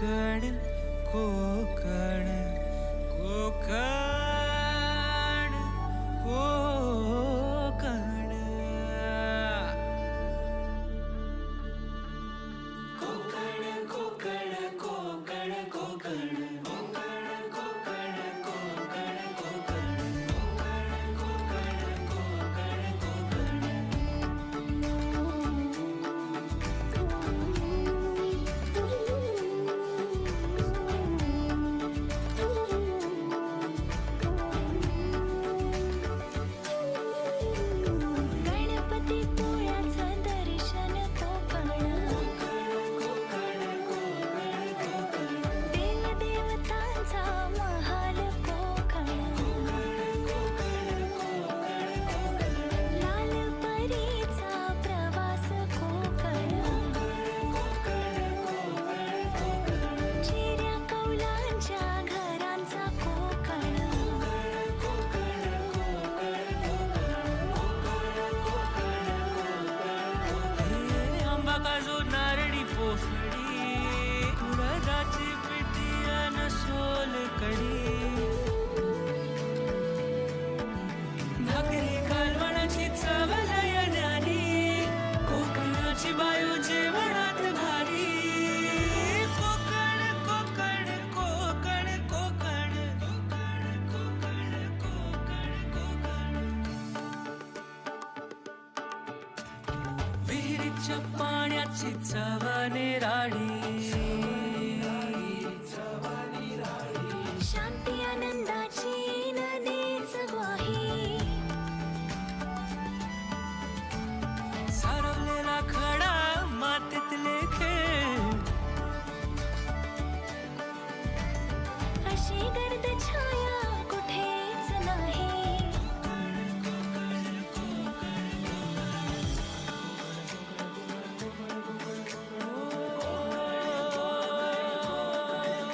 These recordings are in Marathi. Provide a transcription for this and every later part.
कोकण कोकण कोकण. आमची बायो जेवणात भारी. कोकण कोकण कोकण कोकण. कोकण कोकण कोकण कोकण विहिरीच्या पाण्याची चवने राणी. मातीतले खेळ अशी गर्द छाया कुठेच नाही।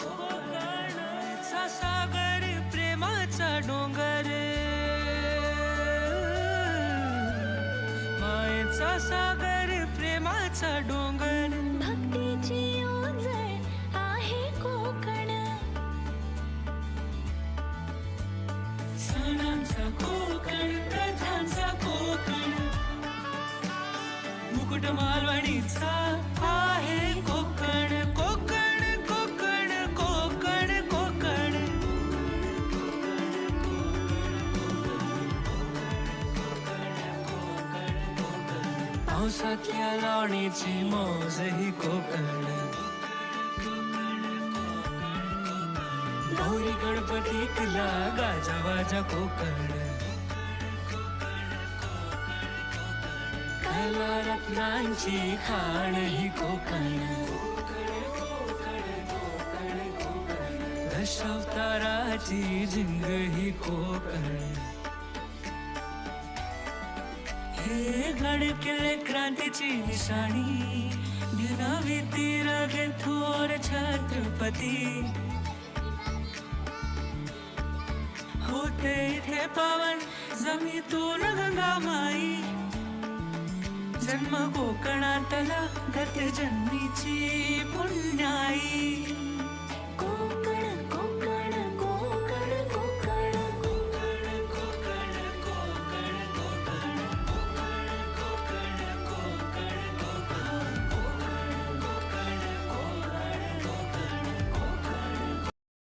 कोकणचा सागर प्रेमाचा डोंगर। मायेचा सागर। प्रेमाचा डोंगर. भक्तीची ओझळ आहे कोकण. सणांचा कोकण प्रथांचा कोकण. मुकुट मालवणीचा पावसातल्या लावणीची मौज ही कोकण. गौरी गाजा गाजावाजा कोकण. कला रत्नांची खाण ही कोकण. दशावताराची झिंग ही कोकण. हे गड किल्ले क्रांतीची निशाणी. दिनावी तीर थोर छत्रपती. होते इथे पावन जमीतून गंगामाई. जन्म कोकणातला गत जन्मीची पुण्याई.